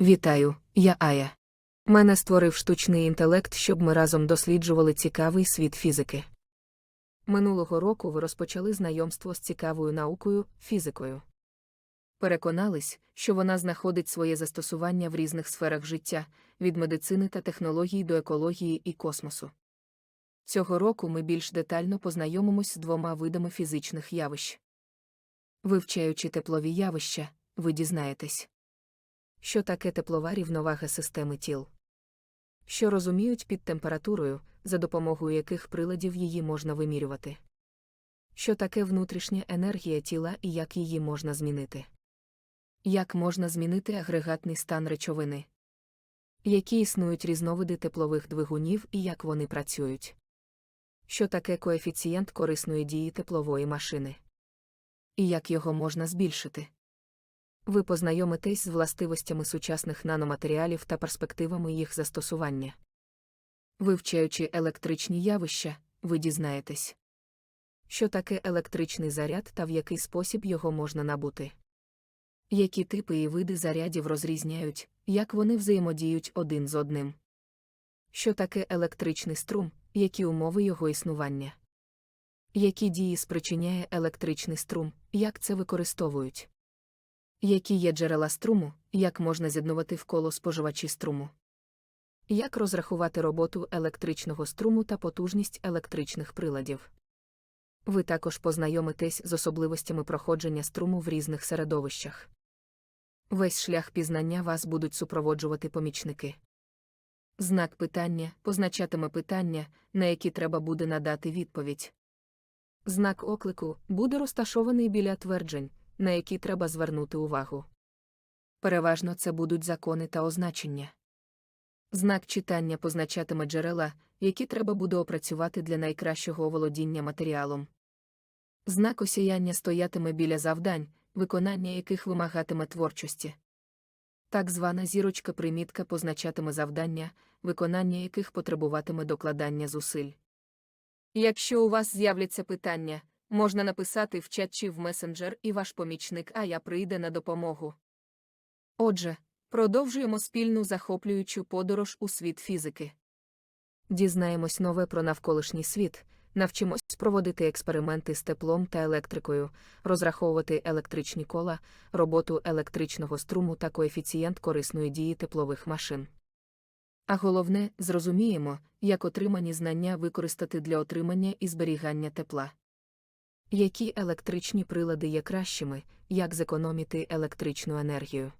Вітаю, я Ая. Мене створив штучний інтелект, щоб ми разом досліджували цікавий світ фізики. Минулого року ви розпочали знайомство з цікавою наукою фізикою. Переконались, що вона знаходить своє застосування в різних сферах життя, від медицини та технологій до екології і космосу. Цього року ми більш детально познайомимось з двома видами фізичних явищ. Вивчаючи теплові явища, ви дізнаєтесь, що таке теплова рівновага системи тіл, що розуміють під температурою, за допомогою яких приладів її можна вимірювати, що таке внутрішня енергія тіла і як її можна змінити, як можна змінити агрегатний стан речовини, які існують різновиди теплових двигунів і як вони працюють, що таке коефіцієнт корисної дії теплової машини, і як його можна збільшити. Ви познайомитесь з властивостями сучасних наноматеріалів та перспективами їх застосування. Вивчаючи електричні явища, ви дізнаєтесь, що таке електричний заряд та в який спосіб його можна набути. Які типи і види зарядів розрізняють, як вони взаємодіють один з одним. Що таке електричний струм, які умови його існування. Які дії спричиняє електричний струм, як це використовують. Які є джерела струму, як можна з'єднувати вколо споживачі струму? Як розрахувати роботу електричного струму та потужність електричних приладів? Ви також познайомитесь з особливостями проходження струму в різних середовищах. Весь шлях пізнання вас будуть супроводжувати помічники. Знак питання позначатиме питання, на які треба буде надати відповідь. Знак оклику буде розташований біля тверджень, на які треба звернути увагу. Переважно це будуть закони та означення. Знак читання позначатиме джерела, які треба буде опрацювати для найкращого оволодіння матеріалом. Знак осіяння стоятиме біля завдань, виконання яких вимагатиме творчості. Так звана зірочка примітка позначатиме завдання, виконання яких потребуватиме докладання зусиль. Якщо у вас з'являться питання, можна написати в чат чи в месенджер, і ваш помічник Ая прийде на допомогу. Отже, продовжуємо спільну захоплюючу подорож у світ фізики. Дізнаємось нове про навколишній світ, навчимось проводити експерименти з теплом та електрикою, розраховувати електричні кола, роботу електричного струму та коефіцієнт корисної дії теплових машин. А головне, зрозуміємо, як отримані знання використати для отримання і зберігання тепла. Які електричні прилади є кращими, як зекономити електричну енергію?